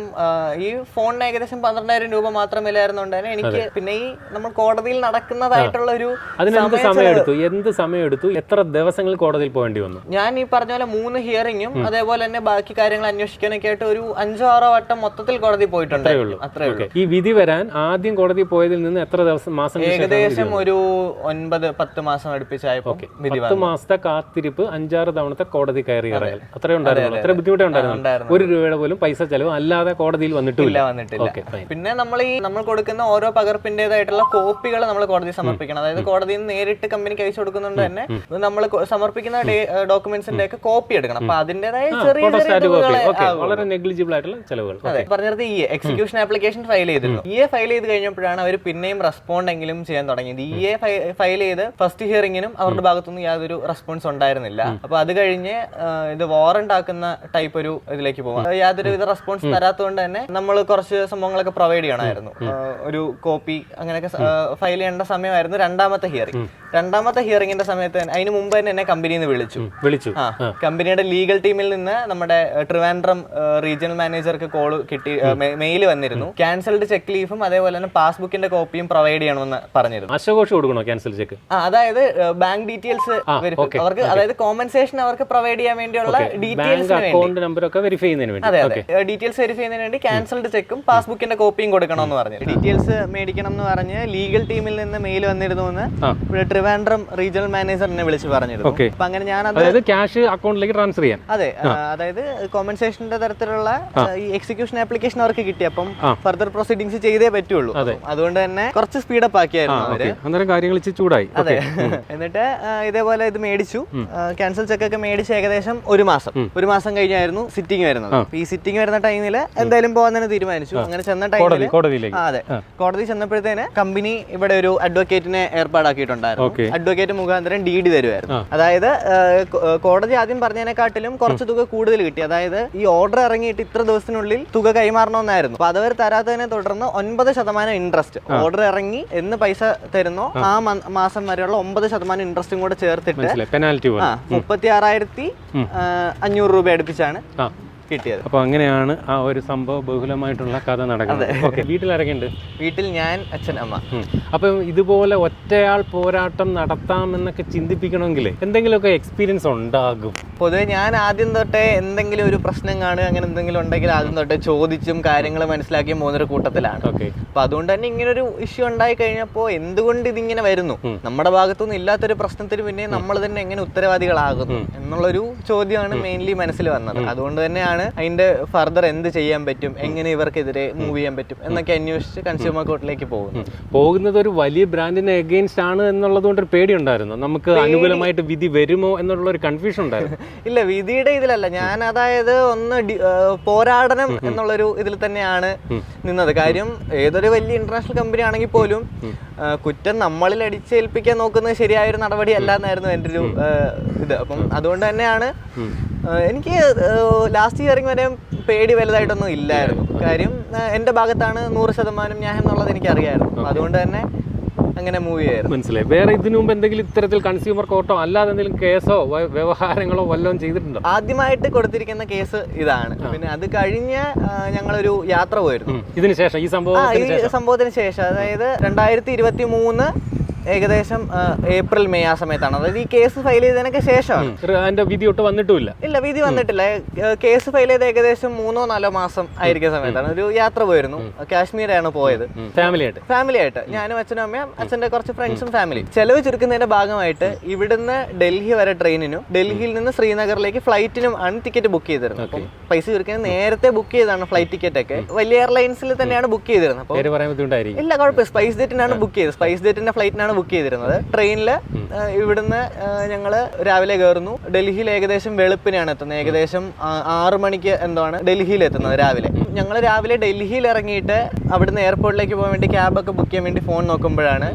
ഈ ഫോണിന് ഏകദേശം പന്ത്രണ്ടായിരം രൂപ മാത്രം വിലയായിരുന്നുണ്ടായിരുന്നു എനിക്ക് പിന്നെ ഈ നമ്മൾ കോടതിയിൽ നടക്കുന്നതായിട്ടുള്ള ഒരു അതിനെന്ത് സമയമെടുത്തു? എന്ത് സമയമെടുത്തു? എത്ര ദിവസങ്ങൾ കോടതിയിൽ പോകേണ്ടി വന്നു? ഞാൻ ഈ പറഞ്ഞ പോലെ മൂന്ന് ഹിയറിങ്ങും അതേപോലെ തന്നെ ബാക്കി കാര്യങ്ങൾ അന്വേഷിക്കാനൊക്കെ ആയിട്ട് ഒരു അഞ്ചോ ആറോ വട്ടം മൊത്തത്തിൽ കോടതി പോയിട്ടുണ്ട്. അത്രേ ഉള്ളൂ. ഈ വിധി വരാൻ ആദ്യം കോടതി പോയതിൽ നിന്ന് എത്ര ദിവസം മാസം ഏകദേശം ഒരു ഒൻപത് പത്ത് മാസം അടുപ്പിച്ചായപ്പോ വിധി പത്ത് മാസത്തെ കാത്തിരിപ്പ് അഞ്ചാറ് തവണത്തെ കോടതി കയറി ഇറങ്ങൽ. അത്രേ ഉണ്ടായിരുന്നു അത്ര ബുദ്ധിമുട്ടേ ഉണ്ടായിരുന്നു. ഒരു രൂപയുടെ പോലും പൈസ ചെലവ് അല്ലാതെ കോടതിയിൽ വന്നിട്ടില്ല. വന്നിട്ടില്ല ഫൈൻ. പിന്നെ നമ്മൾ ഈ നമ്മൾ കൊടുക്കുന്ന ഓരോ പകർപ്പിന്റേതായിട്ടുള്ള കോപ്പികൾ നമ്മൾ കോടതി സമർപ്പിക്കണം. അതായത് കോടതിയിൽ നിന്ന് നേരിട്ട് കമ്പനിക്ക് അയച്ചു കൊടുക്കുന്നുണ്ട് തന്നെ നമ്മൾ സമർപ്പിക്കുന്ന ഡോക്യുമെന്റ്സിന്റെ ഒക്കെ കോപ്പി എടുക്കണം. അപ്പൊ അതിന്റേതായ ചെറിയ വളരെ നെഗ്ലിജിബിൾ ആയിട്ടുള്ള ചെലവുകൾ. അതെ. പറഞ്ഞത് ഈ എക്സിക്യൂഷൻ ആപ്ലിക്കേഷൻ ഫയൽ ചെയ്തിരുന്നു. ഇ എ ഫയൽ ചെയ്ത് കഴിഞ്ഞപ്പോഴാണ് അവർ പിന്നെയും റെസ്പോണ്ട് എങ്കിലും ചെയ്യാൻ തുടങ്ങിയത്. ഇ എ ഫയൽ ചെയ്ത് ഫസ്റ്റ് ഹിയറിംഗിനും അവരുടെ ഭാഗത്തുനിന്ന് യാതൊരു റെസ്പോൺസ് ഉണ്ടായിരുന്നില്ല. അപ്പൊ അത് കഴിഞ്ഞ് ഇത് വാറണ്ട് ആക്കുന്ന ടൈപ്പ് ഒരു ഇതിലേക്ക് പോകാം യാതൊരു വിധ റെസ്പോൺസ് തരാത്തതുകൊണ്ട് തന്നെ നമ്മൾ കുറച്ച് സംഭവങ്ങളൊക്കെ പ്രൊവൈഡ് ചെയ്യണമായിരുന്നു ആ, ഒരു കോപ്പി അങ്ങനെയൊക്കെ ഫയൽ ചെയ്യേണ്ട സമയമായിരുന്നു രണ്ടാമത്തെ ഹിയറിംഗ് രണ്ടാമത്തെ ഹിയറിംഗിന്റെ സമയത്ത് അതിന് മുമ്പ് തന്നെ എന്നെ കമ്പനിയിൽ നിന്ന് വിളിച്ചു. വിളിച്ചു. ആ കമ്പനിയുടെ ലീഗൽ ടീമിൽ നിന്ന് നമ്മുടെ ട്രിവാൻഡ്രം റീജിയണൽ മാനേജർക്ക് കോൾ കിട്ടി മെയിൽ വന്നിരുന്നു. ക്യാൻസൽഡ് ചെക്ക് ലീഫും അതേപോലെ തന്നെ പാസ്ബുക്കിന്റെ കോപ്പിയും പ്രൊവൈഡ് ചെയ്യണമെന്ന് പറഞ്ഞിരുന്നു. അശോകോഷ് കൊടുക്കണോ ക്യാൻസൽ ചെക്ക് ആ അതായത് ബാങ്ക് ഡീറ്റെയിൽസ് അവർക്ക് അതായത് കോമ്പൻസേഷൻ അവർക്ക് പ്രൊവൈഡ് ചെയ്യാൻ വേണ്ടിയുള്ള ഡീറ്റെയിൽസ് അക്കൗണ്ട് നമ്പർ ഒക്കെ വെരിഫൈ ചെയ്യുന്നതിന് വേണ്ടി. അതെ ഡീറ്റെയിൽസ് വെരിഫൈ ചെയ്യുന്നതിന് വേണ്ടി ക്യാൻസൽഡ് ചെക്കും പാസ്ബുക്കിന്റെ കോപ്പിയും കൊടുക്കണമെന്ന് പറഞ്ഞു ഡീറ്റെയിൽസ് മേടിക്കണം എന്ന് പറഞ്ഞ് ലീഗൽ ടീമിൽ നിന്ന് മെയിൽ വന്നിരുന്നു എന്ന്. ഇവിടെ ട്രിവാൻഡ്രം റീജിയണൽ മാനേജറിനെ വിളിച്ച് പറഞ്ഞിരുന്നു. അപ്പൊ അങ്ങനെ ഞാൻ അതായത് ക്യാഷ് അക്കൗണ്ടിലേക്ക് ട്രാൻസ്ഫർ ചെയ്യാം അതെ അതായത് കോമ്പൻസേഷന്റെ തരത്തിലുള്ള ഈ എക്സിക്യൂഷൻ ആപ്ലിക്കേഷൻ അവർക്ക് കിട്ടി. അപ്പം ഫർദർ പ്രൊസീഡിങ്സ് ചെയ്തേ പറ്റുള്ളൂ. അതുകൊണ്ട് തന്നെ കുറച്ച് സ്പീഡപ്പ് ആക്കിയായിരുന്നു അവർ. അന്നേരം കാര്യങ്ങൾ ചൂടായി. അതെ. എന്നിട്ട് ഇതേപോലെ ഇത് മേടിച്ചു. ക്യാൻസൽ ചെക്ക് ഒക്കെ മേടിച്ച് ഏകദേശം ഒരു മാസം. ഒരു മാസം കഴിഞ്ഞായിരുന്നു സിറ്റിംഗ് വരുന്നത്. ഈ സിറ്റിംഗ് വരുന്ന ടൈമിൽ എന്തായാലും പോകാൻ തന്നെ തീരുമാനിച്ചു. അങ്ങനെ ചെന്ന കോടതി കോടതിയിലേക്ക്. അതെ. കോടതി ചെന്നപ്പോഴത്തേന് കമ്പനി ഇവിടെ ഒരു അഡ്വക്കേറ്റിനെ ഏർപ്പാടാക്കിയിട്ടുണ്ടായിരുന്നു. അഡ്വക്കേറ്റ് മുഖാന്തരം ഡി ഡി തരുമായിരുന്നു അതായത് കോടതി ആദ്യം പറഞ്ഞതിനെക്കാട്ടിലും കുറച്ച് തുക കൂടുതൽ കിട്ടി. അതായത് ഈ ഓർഡർ ഇറങ്ങിയിട്ട് ഇത്ര ദിവസത്തിനുള്ളിൽ തുക കൈമാറണമെന്നായിരുന്നു. അപ്പൊ അതവർ തരാത്തതിനെ തുടർന്ന് ഒൻപത് ശതമാനം ഇൻട്രസ്റ്റ് ഓർഡർ ഇറങ്ങി എന്ന് പൈസ തരുന്നോ ആ. മാസം വരെയുള്ള ഒമ്പത് ശതമാനം ഇൻട്രസ്റ്റും കൂടെ ചേർത്തിട്ട് മുപ്പത്തി ആറായിരത്തി അഞ്ഞൂറ് രൂപ അടുപ്പിച്ചാണ്. കിട്ടിയത്. അപ്പൊ അങ്ങനെയാണ് ആ ഒരു സംഭവ ബഹുലമായിട്ടുള്ള കഥ നടക്കുന്നത്. ഓക്കെ ആരൊക്കെയുണ്ട് വീട്ടിൽ ഞാൻ അച്ഛൻ അമ്മ. അപ്പം ഇതുപോലെ ഒറ്റയാൾ പോരാട്ടം നടത്താമെന്നൊക്കെ ചിന്തിപ്പിക്കണമെങ്കിൽ എന്തെങ്കിലുമൊക്കെ എക്സ്പീരിയൻസ് ഉണ്ടാകും. പൊതുവെ ഞാൻ ആദ്യം തൊട്ടേ എന്തെങ്കിലും ഒരു പ്രശ്നം കാണുക അങ്ങനെ എന്തെങ്കിലും ഉണ്ടെങ്കിൽ ആദ്യം തൊട്ടേ ചോദിച്ചും കാര്യങ്ങൾ മനസ്സിലാക്കിയും പോകുന്നൊരു കൂട്ടത്തിലാണ്. ഓക്കെ അപ്പൊ അതുകൊണ്ട് തന്നെ ഇങ്ങനെ ഒരു ഇഷ്യൂ ഉണ്ടായി കഴിഞ്ഞപ്പോൾ എന്തുകൊണ്ട് ഇതിങ്ങനെ വരുന്നു? നമ്മുടെ ഭാഗത്തുനിന്ന് ഇല്ലാത്തൊരു പ്രശ്നത്തിന് പിന്നെ നമ്മൾ തന്നെ എങ്ങനെ ഉത്തരവാദികളാകുന്നു എന്നുള്ളൊരു ചോദ്യമാണ് മെയിൻലി മനസ്സിൽ വന്നത്. അതുകൊണ്ട് തന്നെയാണ് കഴിഞ്ഞിട്ടാണ് അതിന്റെ ഫർദർ എന്ത് ചെയ്യാൻ പറ്റും? എങ്ങനെ ഇവർക്കെതിരെ മൂവ് ചെയ്യാൻ പറ്റും? എന്നൊക്കെ അന്വേഷിച്ച് കൺസ്യൂമർ കോർട്ടിലേക്ക് പോകുന്നു. പോകുന്നത് ഒരു വലിയ ബ്രാൻഡിന് എഗെയിൻസ്റ്റ് ആണ് എന്നുള്ളത് കൊണ്ട് ഒരു പേടി? ഉണ്ടായിരുന്നു നമുക്ക് അനുകൂലമായിട്ട് വിധി വരുമോ എന്നുള്ള ഒരു കൺഫ്യൂഷൻ ഉണ്ടായിരുന്നു. ഇല്ല വിധിയുടെ ഇതിലല്ല. ഞാൻ അതായത് ഒന്ന് പോരാടനം എന്നുള്ളൊരു ഇതിൽ തന്നെയാണ് നിന്നത്. കാര്യം ഏതൊരു വലിയ ഇന്റർനാഷണൽ കമ്പനി ആണെങ്കിൽ പോലും കുറ്റം നമ്മളിൽ അടിച്ചേൽപ്പിക്കാൻ നോക്കുന്നത് ശരിയായ ഒരു നടപടി അല്ല എന്നായിരുന്നു എന്റെ ഒരു ഇത്. അപ്പം അതുകൊണ്ട് തന്നെയാണ് എനിക്ക് ലാസ്റ്റ് ഇയറിംഗ് വരെ പേടി വലുതായിട്ടൊന്നും ഇല്ലായിരുന്നു. കാര്യം എന്റെ എന്റെ ഭാഗത്താണ് നൂറ് ശതമാനം ന്യായം എന്നുള്ളത് എനിക്ക് അറിയായിരുന്നു അതുകൊണ്ട് തന്നെ അങ്ങനെ മൂവി ആയിരുന്നു മനസ്സിലായി. വേറെ ഇതിനു മുമ്പ് എന്തെങ്കിലും ഇത്തരത്തിൽ കൺസ്യൂമർ കോർട്ടോ അല്ലാതെ എന്തെങ്കിലും കേസോ വ്യവഹാരങ്ങളോ വല്ലതും ചെയ്തിട്ടുണ്ടോ? ആദ്യമായിട്ട് കൊടുത്തിരിക്കുന്ന കേസ് ഇതാണ്. പിന്നെ അത് കഴിഞ്ഞ ഞങ്ങളൊരു യാത്ര പോയിരുന്നു. ഇതിനുശേഷം ശേഷം ഈ സംഭവം ഈ സംഭവത്തിന് ശേഷം. അതായത് രണ്ടായിരത്തി ഇരുപത്തി മൂന്ന് ഏകദേശം ഏപ്രിൽ മെയ് ആ സമയത്താണ്. അതായത് ഈ കേസ് ഫയൽ ചെയ്തതിനൊക്കെ ശേഷമാണ്. അതിന്റെ വിധി ഒട്ട് വന്നിട്ടുമില്ല. ഇല്ല വിധി വന്നിട്ടില്ല. കേസ് ഫയൽ ചെയ്ത് ഏകദേശം മൂന്നോ നാലോ മാസം ആയിരിക്കുന്ന സമയത്താണ്. ഒരു യാത്ര പോയിരുന്നു. കാശ്മീരാണ് പോയത്. ഫാമിലി ആയിട്ട്. ഫാമിലി ആയിട്ട്. ഞാനും അച്ഛനും അമ്മയും അച്ഛന്റെ കുറച്ച് ഫ്രണ്ട്സും ഫാമിലി ചെലവ് ചുരുക്കുന്നതിന്റെ ഭാഗമായിട്ട് ഇവിടുന്ന് ഡൽഹി വരെ ട്രെയിനിനും ഡൽഹിയിൽ നിന്ന് ശ്രീനഗറിലേക്ക് ഫ്ലൈറ്റിനും ആണ് ടിക്കറ്റ് ബുക്ക് ചെയ്തിരുന്നത്. അപ്പം പൈസ ചുരുക്കുന്നത് നേരത്തെ ബുക്ക് ചെയ്താണ് ഫ്ലൈറ്റ് ടിക്കറ്റ് ഒക്കെ. വലിയ എയർലൈൻസിൽ തന്നെയാണ് ബുക്ക് ചെയ്തിരുന്നത്. അപ്പോൾ ഇല്ല കുഴപ്പമില്ല. സ്പൈസ് ജെറ്റിനാണ് ബുക്ക് ചെയ്തത്. സ്പൈസ് ജെറ്റിന്റെ ഫ്ലൈറ്റിനാണ് ബുക്ക് ചെയ്തിരുന്നത്. ട്രെയിനിൽ ഇവിടുന്ന് ഞങ്ങൾ രാവിലെ കയറുന്നു. ഡൽഹിയിൽ ഏകദേശം വെളുപ്പിനാണ് എത്തുന്നത്. ഏകദേശം ആറു ആറ് മണിക്ക് എന്താണ് ഡൽഹിയിൽ എത്തുന്നത് രാവിലെ. ഞങ്ങൾ രാവിലെ ഡൽഹിയിൽ ഇറങ്ങിയിട്ട് അവിടുന്ന് എയർപോർട്ടിലേക്ക് പോകാൻ വേണ്ടി ക്യാബൊക്കെ ബുക്ക് ചെയ്യാൻ വേണ്ടി ഫോൺ നോക്കുമ്പോഴാണ്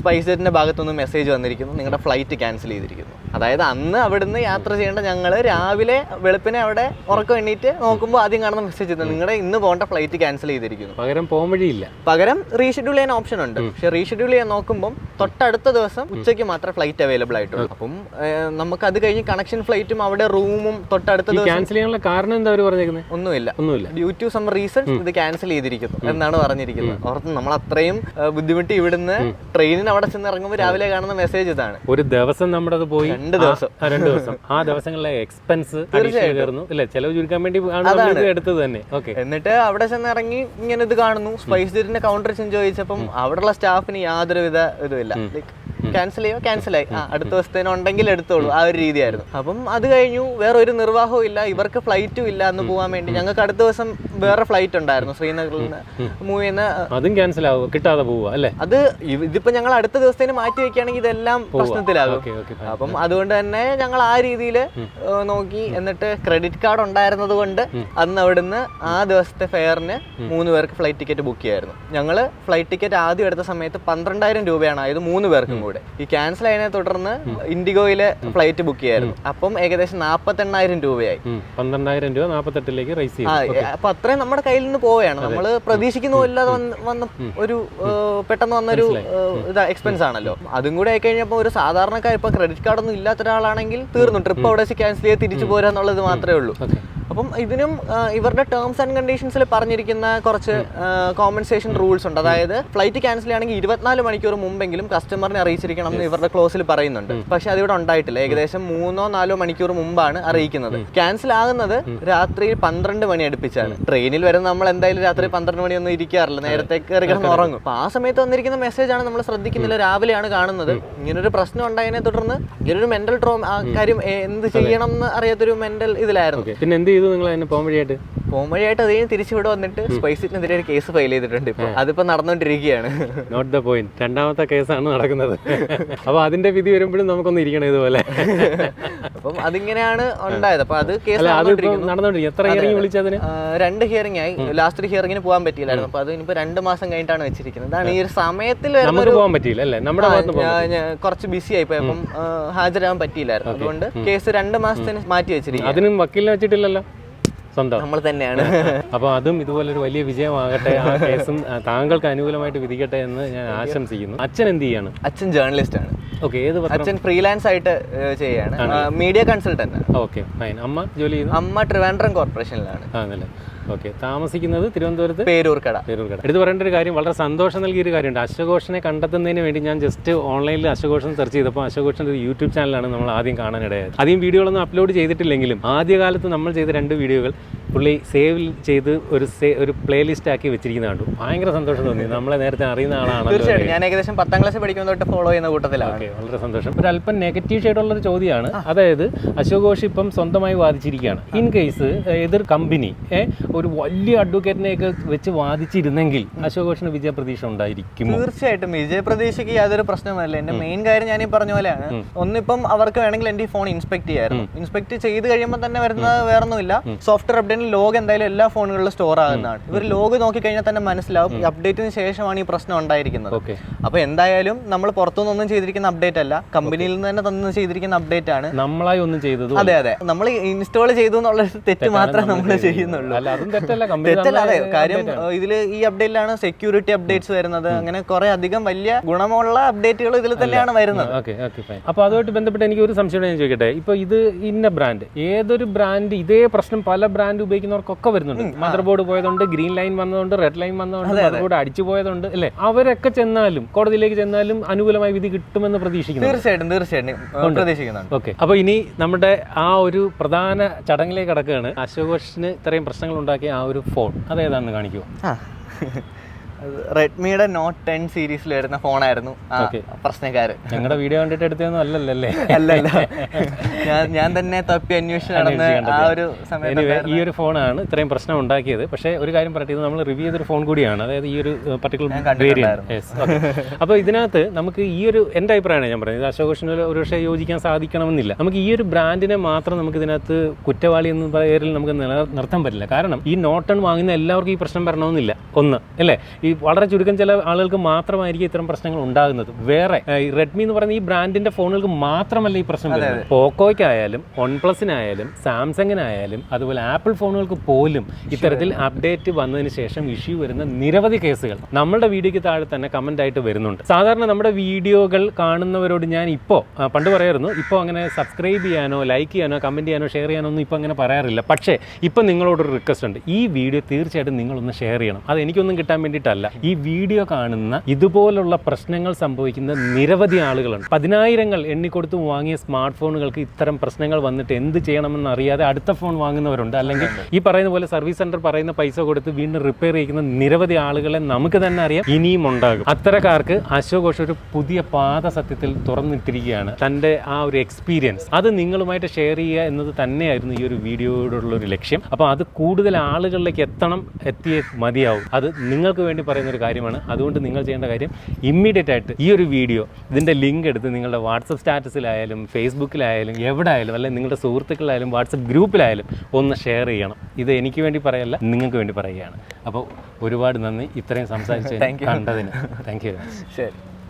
സ്പൈസ് ജെറ്റിന്റെ ഭാഗത്തുനിന്ന് മെസ്സേജ് വന്നിരിക്കുന്നു. നിങ്ങളുടെ ഫ്ലൈറ്റ് ക്യാൻസൽ ചെയ്തിരിക്കുന്നു. അതായത് അന്ന് അവിടുന്ന് യാത്ര ചെയ്യേണ്ട ഞങ്ങൾ രാവിലെ വെളുപ്പിനെ അവിടെ ഉറക്കം എണ്ണീറ്റ് നോക്കുമ്പോൾ ആദ്യം കാണുന്ന മെസ്സേജ് ചെയ്തു നിങ്ങളുടെ ഇന്ന് പോകേണ്ട ഫ്ലൈറ്റ് ക്യാൻസൽ ചെയ്തിരിക്കുന്നു. പകരം പോകാൻ വഴിയില്ല. പകരം റീഷെഡ്യൂൾ ചെയ്യാൻ ഓപ്ഷൻ ഉണ്ട്. പക്ഷെ റീഷെഡ്യൂൾ ചെയ്യാൻ നോക്കുമ്പോൾ തൊട്ടടുത്ത ദിവസം ഉച്ചയ്ക്ക് മാത്രമേ ഫ്ലൈറ്റ് അവൈലബിൾ ആയിട്ടുള്ളൂ. അപ്പം നമുക്ക് അത് കഴിഞ്ഞ് കണക്ഷൻ ഫ്ലൈറ്റും അവിടെ റൂമും തൊട്ടടുത്ത ദിവസം ക്യാൻസൽ ചെയ്യാനുള്ള കാരണം എന്താ അവർ പറഞ്ഞേക്കുന്നത് ഒന്നുമില്ല. ഒന്നുമില്ല. ഡ്യൂ ടു സം റീസൺ ഇത് ക്യാൻസൽ ചെയ്തിരിക്കുന്നു എന്നാണ് പറഞ്ഞിരിക്കുന്നത്. ഓർത്ത് നമ്മൾ അത്രയും ബുദ്ധിമുട്ടി ഇവിടുന്ന് ട്രെയിനിന് അവിടെ ചെന്ന് ഇറങ്ങുമ്പോൾ രാവിലെ കാണുന്ന മെസ്സേജ് ഇതാണ്. ഒരു ദിവസം നമ്മുടെ അത് പോയി രണ്ട് ദിവസം. രണ്ട് ദിവസം. ആ ദിവസങ്ങളിലെ എക്സ്പെൻസ് തീർച്ചയായിട്ടും. ഇല്ലേ? ചെലവ് ചുരുക്കാൻ വേണ്ടി ആണ് എടുത്തത് തന്നെ. ഓക്കെ എന്നിട്ട് അവിടെ ചെന്ന് ഇറങ്ങി ഇങ്ങനെ ഇത് കാണുന്നു. സ്പൈസ് ജെറ്റിന്റെ കൗണ്ടർ ചെഞ്ച് ചോദിച്ചപ്പം അവിടെയുള്ള സ്റ്റാഫിന് യാതൊരുവിധ ഇതുമില്ല. ലൈക്ക് ക്യാൻസൽ ചെയ്യോ? ക്യാൻസൽ ആയി. ആ അടുത്ത ദിവസത്തേന് ഉണ്ടെങ്കിൽ എടുത്തോളൂ. ആ ഒരു രീതിയായിരുന്നു. അപ്പം അത് കഴിഞ്ഞു. വേറെ ഒരു നിർവാഹവും ഇല്ല. ഇവർക്ക് ഫ്ലൈറ്റും ഇല്ല അന്ന് പോകാൻ വേണ്ടി. ഞങ്ങൾക്ക് അടുത്ത ദിവസം വേറെ ഫ്ലൈറ്റ് ഉണ്ടായിരുന്നു. ശ്രീനഗറിൽ നിന്ന് മൂവ് നിന്ന് അതും ക്യാൻസൽ ആവും കിട്ടാതെ പോവുക അല്ലേ? അത് ഇതിപ്പോ ഞങ്ങൾ അടുത്ത ദിവസത്തേന് മാറ്റി വെക്കുകയാണെങ്കിൽ ഇതെല്ലാം പ്രശ്നത്തിലാകും. അപ്പം അതുകൊണ്ട് തന്നെ ഞങ്ങൾ ആ രീതിയിൽ നോക്കി എന്നിട്ട് ക്രെഡിറ്റ് കാർഡ് ഉണ്ടായിരുന്നത് കൊണ്ട് അന്ന് അവിടുന്ന് ആ ദിവസത്തെ ഫെയറിന് മൂന്ന് പേർക്ക് ഫ്ലൈറ്റ് ടിക്കറ്റ് ബുക്ക് ചെയ്യായിരുന്നു. ഞങ്ങൾ ഫ്ലൈറ്റ് ടിക്കറ്റ് ആദ്യം എടുത്ത സമയത്ത് പന്ത്രണ്ടായിരം രൂപയാണ്. ആയത് മൂന്ന് പേർക്കും കൂടെ. ഈ ക്യാൻസൽ ആയതിനെ തുടർന്ന് ഇൻഡിഗോയിലെ ഫ്ലൈറ്റ് ബുക്ക് ചെയ്യായിരുന്നു. അപ്പം ഏകദേശം നാൽപ്പത്തെണ്ണായിരം രൂപയായി. പന്ത്രണ്ടായിരം രൂപ നാൽപ്പത്തെട്ടിലേക്ക് റൈസ് ചെയ്യും അപ്പൊ അത്രയും നമ്മുടെ കയ്യിൽ നിന്ന് പോവുകയാണ്. നമ്മൾ പ്രതീക്ഷിക്കുന്ന ഇല്ലാതെ വന്ന- ഒരു പെട്ടെന്ന് വന്നൊരു എക്സ്പെൻസ് ആണല്ലോ. അതും കൂടെ ആയി കഴിഞ്ഞപ്പോൾ ഒരു സാധാരണക്കാർ ഇപ്പൊ ക്രെഡിറ്റ് കാർഡ് ഒന്നും ഇല്ലാത്ത ഒരാളാണെങ്കിൽ തീർന്നു. ട്രിപ്പ് അവിടെ ക്യാൻസൽ ചെയ്ത് തിരിച്ചു പോരാന്നുള്ളത് മാത്രമേ ഉള്ളൂ. അപ്പം ഇതിനും ഇവരുടെ ടേംസ് ആൻഡ് കണ്ടീഷൻസിൽ പറഞ്ഞിരിക്കുന്ന കുറച്ച് കോമ്പൻസേഷൻ റൂൾസ് ഉണ്ട്. അതായത് ഫ്ലൈറ്റ് ക്യാൻസൽ ചെയ്യുകയാണെങ്കിൽ ഇരുപത്തിനാല് മണിക്കൂർ മുമ്പെങ്കിലും കസ്റ്റമറിനെ അറിയിച്ചിരിക്കണം എന്ന് ഇവരുടെ ക്ലോസിൽ പറയുന്നുണ്ട്. പക്ഷെ അതിവിടെ ഉണ്ടായിട്ടില്ല. ഏകദേശം മൂന്നോ നാലോ മണിക്കൂർ മുമ്പാണ് അറിയിക്കുന്നത്. ക്യാൻസൽ ആകുന്നത് രാത്രി പന്ത്രണ്ട് മണി അടുപ്പിച്ചാണ്. ട്രെയിനിൽ വരുന്ന നമ്മൾ എന്തായാലും രാത്രി പന്ത്രണ്ട് മണിയൊന്നും ഇരിക്കാറില്ല. നേരത്തെ കയറി കിടന്ന് ഉറങ്ങും. അപ്പൊ ആ സമയത്ത് വന്നിരിക്കുന്ന മെസ്സേജ് ആണ് നമ്മൾ ശ്രദ്ധിക്കുന്നില്ല. രാവിലെയാണ് കാണുന്നത്. ഇങ്ങനൊരു പ്രശ്നം ഉണ്ടായതിനെ തുടർന്ന് ഇങ്ങനൊരു മെന്റൽ ട്രോം ആ കാര്യം എന്ത് ചെയ്യണം എന്ന് അറിയാത്തൊരു മെന്റൽ ഇതിലായിരുന്നു. പിന്നെ എന്ത് ചെയ്തു? നിങ്ങൾ അതിന് പോകാൻ വഴിയായിട്ട്? അതിന് തിരിച്ചു ഇവിടെ വന്നിട്ട് സ്പൈസിനെതിരെ ഒരു കേസ് ഫയൽ ചെയ്തിട്ടുണ്ട് ഇപ്പൊ. അതിപ്പോ നടന്നുകൊണ്ടിരിക്കുകയാണ് നോട്ട് ദ പോയിന്റ് രണ്ടാമത്തെ കേസാണ് നടക്കുന്നത്. അപ്പോൾ അതിന്റെ വിധി വരുമ്പോഴും നമുക്കൊന്ന് ഇരിക്കണം ഇതുപോലെ. അപ്പം അതിങ്ങനെയാണ് ഉണ്ടായത്. അപ്പൊ അത് കേസ് നടന്നോണ്ടിരിക്കും എത്ര ഹിയറിംഗ് വിളിച്ചതിന്? രണ്ട് ഹിയറിംഗ് ആയി. ലാസ്റ്റ് ഹിയറിംഗിന് പോകാൻ പറ്റിയില്ലായിരുന്നു. അപ്പൊ അത് രണ്ട് മാസം കഴിഞ്ഞിട്ടാണ് വെച്ചിരിക്കുന്നത്. അതാണ് ഈ ഒരു സമയത്തിൽ നമുക്ക് പോകാൻ പറ്റിയില്ല അല്ലേ? നമ്മുടെ കുറച്ച് ബിസി ആയിപ്പോയി അപ്പം ഹാജരാകാൻ പറ്റിയില്ലായിരുന്നു. അതുകൊണ്ട് കേസ് രണ്ട് മാസത്തിന് മാറ്റി വെച്ചിരിക്കും അതിനും വക്കീലിനെ വെച്ചിട്ടില്ലല്ലോ? സ്വന്തം. നമ്മൾ തന്നെയാണ്. അപ്പോൾ അതും ഇതുപോലെ ഒരു വലിയ വിജയമാകട്ടെ ആ കേസും താങ്കൾക്ക് അനുകൂലമായിട്ട് വിധിക്കട്ടെ എന്ന് ഞാൻ ആശംസിക്കുന്നു. അച്ഛൻ എന്ത് ചെയ്യാണ്? അച്ഛൻ ജേർണലിസ്റ്റ് ആണ്. ഓക്കെ ഏത് അച്ഛൻ ഫ്രീലാൻസ് ആയിട്ട് ചെയ്യാണ്. മീഡിയ കൺസൾട്ടന്റ് ഓക്കെ ഫൈൻ അമ്മ ജോലി ചെയ്യുന്നു? അമ്മ ട്രിവാൻഡ്രം കോർപ്പറേഷനിലാണ് ആണല്ലേ. ഓക്കെ താമസിക്കുന്നത് തിരുവനന്തപുരത്ത്? പേരൂർക്കട. പേരൂർക്കട. എടുത്ത് പറയേണ്ട ഒരു കാര്യം വളരെ സന്തോഷം നൽകിയ ഒരു കാര്യമുണ്ട്. അശ്വഘോഷനെ കണ്ടെത്തുന്നതിന് വേണ്ടി ഞാൻ ജസ്റ്റ് ഓൺലൈനിൽ അശ്വഘോഷൻ സെർച്ച് ചെയ്തപ്പോൾ അശ്വഘോഷന്റെ ഒരു യൂട്യൂബ് ചാനലാണ് നമ്മൾ ആദ്യം കാണാനിടയായത്. ആദ്യം വീഡിയോകളൊന്നും അപ്ലോഡ് ചെയ്തിട്ടില്ലെങ്കിലും ആദ്യകാലത്ത് നമ്മൾ ചെയ്ത രണ്ട് വീഡിയോകൾ പുള്ളി സേവ് ചെയ്ത് ഒരു സേ- ഒരു പ്ലേലിസ്റ്റ് ആക്കി വെച്ചിരിക്കുന്ന കണ്ടു. ഭയങ്കര സന്തോഷം തോന്നി. നമ്മളെ നേരത്തെ അറിയുന്ന ആളാണ് തീർച്ചയായിട്ടും. ഞാൻ ഏകദേശം പത്താം ക്ലാസ് പഠിക്കുന്ന തൊട്ട് ഫോളോ ചെയ്യുന്ന കൂട്ടത്തിലാണ്. ഓക്കെ വളരെ സന്തോഷം. ഒരു അല്പം നെഗറ്റീവ് ഷെയ്ഡുള്ള ഒരു ചോദ്യമാണ്. അതായത് അശോക് ഘോഷ് ഇപ്പം സ്വന്തമായി വാദിച്ചിരിക്കുകയാണ്. ഇൻ കേസ് എതിർ കമ്പനി ഒരു വലിയ അഡ്വക്കേറ്റിനെയൊക്കെ വെച്ച് വാദിച്ചിരുന്നെങ്കിൽ അശോക് ഘോഷിന് വിജയപ്രതീക്ഷ ഉണ്ടായിരിക്കും തീർച്ചയായിട്ടും. വിജയപ്രതീക്ഷയ്ക്ക് യാതൊരു പ്രശ്നമല്ല എന്റെ മെയിൻ കാര്യം ഞാൻ ഈ പറഞ്ഞ പോലെയാണ്. ഒന്നിപ്പം അവർക്ക് വേണമെങ്കിൽ എന്റെ ഫോൺ ഇൻസ്പെക്ട് ചെയ്യായിരുന്നു. ഇൻസ്പെക്ട് ചെയ്ത് കഴിയുമ്പോൾ തന്നെ വരുന്നത് വേറൊന്നുമില്ല. സോഫ്റ്റ്വെയർ അപ്ഡേറ്റിൽ ലോഗ് എന്തായാലും എല്ലാ ഫോണുകളിലും സ്റ്റോർ ആകുന്നതാണ്. ഇവർ ലോഗ് നോക്കി കഴിഞ്ഞാൽ തന്നെ മനസ്സിലാവും. അപ്ഡേറ്റിന് ശേഷമാണ് ഈ പ്രശ്നം ഉണ്ടായിരിക്കുന്നത്. അപ്പൊ എന്തായാലും നമ്മൾ പുറത്തുനിന്നൊന്നും ചെയ്തിരിക്കുന്ന അപ്ഡേറ്റ് അല്ല. കമ്പനിയിൽ നിന്ന് തന്നെ തന്നു ചെയ്തിരിക്കുന്ന അപ്ഡേറ്റ് ആണ്. നമ്മളായി ഒന്നും ചെയ്തത് അതെ അതെ. നമ്മൾ ഇൻസ്റ്റാൾ ചെയ്തു എന്നുള്ള തെറ്റ് മാത്രമേ നമ്മൾ ചെയ്യുന്നുള്ളൂ. തെറ്റല്ല. അതെ. കാര്യം ഇതിൽ ഈ അപ്ഡേറ്റിലാണ് സെക്യൂരിറ്റി അപ്ഡേറ്റ്സ് വരുന്നത്. അങ്ങനെ കുറെ അധികം വലിയ ഗുണമുള്ള അപ്ഡേറ്റുകൾ ഇതിൽ തന്നെയാണ് വരുന്നത്. അപ്പൊ അതുമായിട്ട് ബന്ധപ്പെട്ട് എനിക്ക് ഒരു സംശയം ഞാൻ ചോദിക്കട്ടെ. ഇപ്പൊ ഇത് ഇന്ന ബ്രാൻഡ് ഏതൊരു ബ്രാൻഡ് ഇതേ പ്രശ്നം പല ബ്രാൻഡ് ഉപയോഗിക്കുന്നവർക്കൊക്കെ വരുന്നുണ്ട്. മദർ ബോർഡ് പോയതുകൊണ്ട് ഗ്രീൻ ലൈൻ വന്നതുകൊണ്ട് റെഡ് ലൈൻ വന്നതുകൊണ്ട് മദർ ബോർഡ് അടിച്ചു പോയതുകൊണ്ട് അല്ലെ? അവരൊക്കെ ചെന്നാലും കോടതിയിലേക്ക് ചെന്നാലും അനുകൂലമായ വിധി കിട്ടുമെന്ന് പ്രതീക്ഷിക്കുന്നു തീർച്ചയായിട്ടും തീർച്ചയായിട്ടും. പ്രതീക്ഷിക്കുന്നുണ്ട് ഓക്കെ. അപ്പൊ ഇനി നമ്മുടെ ആ ഒരു പ്രധാന ചടങ്ങിലേക്ക് കടക്കുകയാണ്. അശോക് ഘോഷിന് ഇത്രയും പ്രശ്നങ്ങൾ ഉണ്ടാക്കിയ ആ ഒരു ഫോൺ. അതേതാണെന്ന് കാണിക്കുമോ ആ. റെഡ്മിയുടെ നോട്ട് ടെൻ സീരീസിൽ വരുന്ന ഫോണായിരുന്നു. പ്രശ്നക്കാര്. ഞങ്ങളുടെ വീഡിയോ കണ്ടിട്ട് എടുത്തതൊന്നും അല്ലല്ലേ അല്ലല്ല ഞാൻ ഞാൻ തന്നെ തപ്പി അന്വേഷിച്ച് നടന്ന് ആ ഒരു സമയത്ത് ഈ ഒരു ഫോണാണ് ഇത്രയും പ്രശ്നം ഉണ്ടാക്കിയത്. പക്ഷേ ഒരു കാര്യം പറയട്ടെ നമ്മൾ റിവ്യൂ ചെയ്തൊരു ഫോൺ കൂടിയാണ്. അതായത് ഈ ഒരു പർട്ടിക്കുലർ അപ്പൊ അപ്പോൾ ഇതിനകത്ത് നമുക്ക് ഈ ഒരു എന്റെ അഭിപ്രായമാണ് ഞാൻ പറയുന്നത്. അശോക് ഒരു പക്ഷേ യോജിക്കാൻ സാധിക്കണമെന്നില്ല. നമുക്ക് ഈ ഒരു ബ്രാൻഡിനെ മാത്രം നമുക്ക് ഇതിനകത്ത് കുറ്റവാളി എന്ന പേരിൽ നമുക്ക് നിലനിർത്താൻ പറ്റില്ല. കാരണം ഈ നോട്ടൺ വാങ്ങുന്ന എല്ലാവർക്കും ഈ പ്രശ്നം വരണമെന്നില്ല. ഒന്ന് അല്ലേ? ഈ വളരെ ചുരുക്കം ചില ആളുകൾക്ക് മാത്രമായിരിക്കും ഇത്തരം പ്രശ്നങ്ങൾ ഉണ്ടാകുന്നത്. വേറെ റെഡ്മി എന്ന് പറയുന്ന ഈ ബ്രാൻഡിന്റെ ഫോണുകൾക്ക് മാത്രമല്ല ഈ പ്രശ്നം വരുന്നത്. പോക്കോയ്ക്കായാലും വൺ പ്ലസിനായാലും സാംസങ്ങിനായാലും അതുപോലെ ആപ്പിൾ ഫോണുകൾക്ക് പോലും ഇത്തരത്തിൽ അപ്ഡേറ്റ് വന്നതിന് ശേഷം ഇഷ്യൂ വരുന്ന നിരവധി കേസുകൾ നമ്മുടെ വീഡിയോയ്ക്ക് താഴെ തന്നെ കമന്റ് ആയിട്ട് വരുന്നുണ്ട്. സാധാരണ നമ്മുടെ വീഡിയോകൾ കാണുന്നവരോട് ഞാൻ ഇപ്പോൾ പണ്ട് പറയായിരുന്നു ഇപ്പോൾ അങ്ങനെ സബ്സ്ക്രൈബ് ചെയ്യാനോ ലൈക്ക് ചെയ്യാനോ കമന്റ് ചെയ്യാനോ ഷെയർ ചെയ്യാനോ ഒന്നും ഇപ്പോൾ അങ്ങനെ പറയാറില്ല. പക്ഷേ ഇപ്പം നിങ്ങളോടൊരു റിക്വസ്റ്റ് ഉണ്ട്. ഈ വീഡിയോ തീർച്ചയായിട്ടും നിങ്ങളൊന്ന് ഷെയർ ചെയ്യണം. അത് എനിക്കൊന്നും കിട്ടാൻ വേണ്ടിയിട്ടല്ല. ഈ വീഡിയോ കാണുന്ന ഇതുപോലുള്ള പ്രശ്നങ്ങൾ സംഭവിക്കുന്ന നിരവധി ആളുകളുണ്ട്. പതിനായിരങ്ങൾ എണ്ണിക്കൊടുത്ത് വാങ്ങിയ സ്മാർട്ട് ഫോണുകൾക്ക് ഇത്തരം പ്രശ്നങ്ങൾ വന്നിട്ട് എന്ത് ചെയ്യണമെന്ന് അറിയാതെ അടുത്ത ഫോൺ വാങ്ങുന്നവരുണ്ട്. അല്ലെങ്കിൽ ഈ പറയുന്ന പോലെ സർവീസ് സെന്റർ പറയുന്ന പൈസ കൊടുത്ത് വീണ്ടും റിപ്പയർ ചെയ്യുന്ന നിരവധി ആളുകളെ നമുക്ക് തന്നെ അറിയാം ഇനിയും ഉണ്ടാകും. അത്തരക്കാർക്ക് അശോക് ഒരു പുതിയ പാത സത്യത്തിൽ തുറന്നിട്ടിരിക്കുകയാണ്. തന്റെ ആ ഒരു എക്സ്പീരിയൻസ് അത് നിങ്ങളുമായിട്ട് ഷെയർ ചെയ്യുക എന്നത് തന്നെയായിരുന്നു ഈ ഒരു വീഡിയോയോടുള്ള ഒരു ലക്ഷ്യം. അപ്പോൾ അത് കൂടുതൽ ആളുകളിലേക്ക് എത്തണം എത്തിയേ മതിയാവും. അത് നിങ്ങൾക്ക് വേണ്ടി പറയുന്ന ഒരു കാര്യമാണ്. അതുകൊണ്ട് നിങ്ങൾ ചെയ്യേണ്ട കാര്യം ഇമ്മീഡിയറ്റ് ആയിട്ട് ഈ ഒരു വീഡിയോ ഇതിന്റെ ലിങ്ക് എടുത്ത് നിങ്ങളുടെ വാട്സപ്പ് സ്റ്റാറ്റസിലായാലും ഫേസ്ബുക്കിലായാലും എവിടെ ആയാലും അല്ലെങ്കിൽ നിങ്ങളുടെ സുഹൃത്തുക്കളായാലും വാട്സപ്പ് ഗ്രൂപ്പിലായാലും ഒന്ന് ഷെയർ ചെയ്യണം. ഇത് എനിക്ക് വേണ്ടി പറയല്ല നിങ്ങൾക്ക് വേണ്ടി പറയുകയാണ്. അപ്പോൾ ഒരുപാട് നന്ദി. ഇത്രയും സംസാരിച്ച്. കണ്ടതിന്. താങ്ക് യു ശരി.